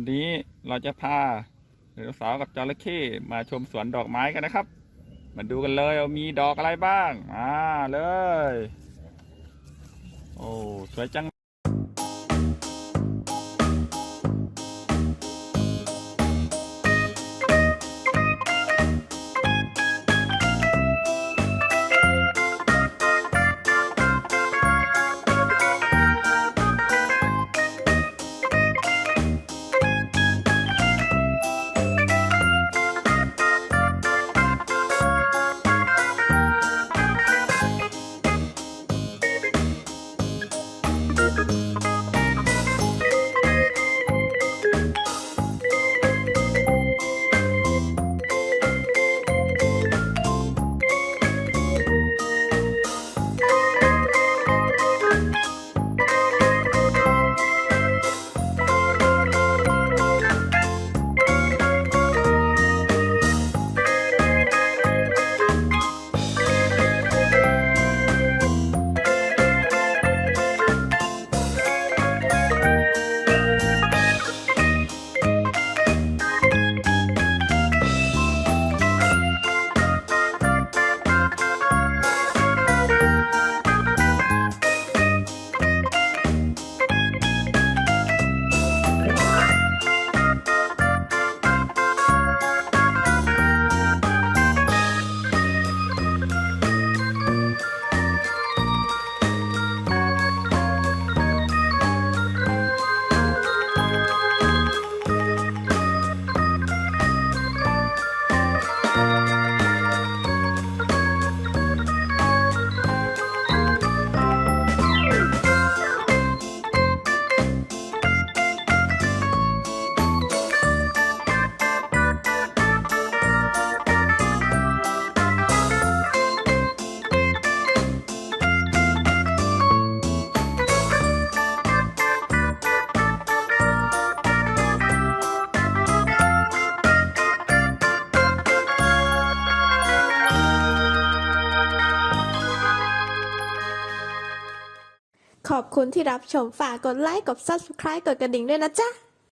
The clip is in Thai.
วันนี้เราจะพาไดโนเสาร์กับจระเข้มาชมสวนดอกไม้กันนะครับ มาดูกันเลยว่ามีดอกอะไรบ้าง มาเลย โอ้ สวยจัง ขอบคุณที่รับชมฝากกดไลค์กด Subscribe กดกระดิ่งด้วยนะจ๊ะ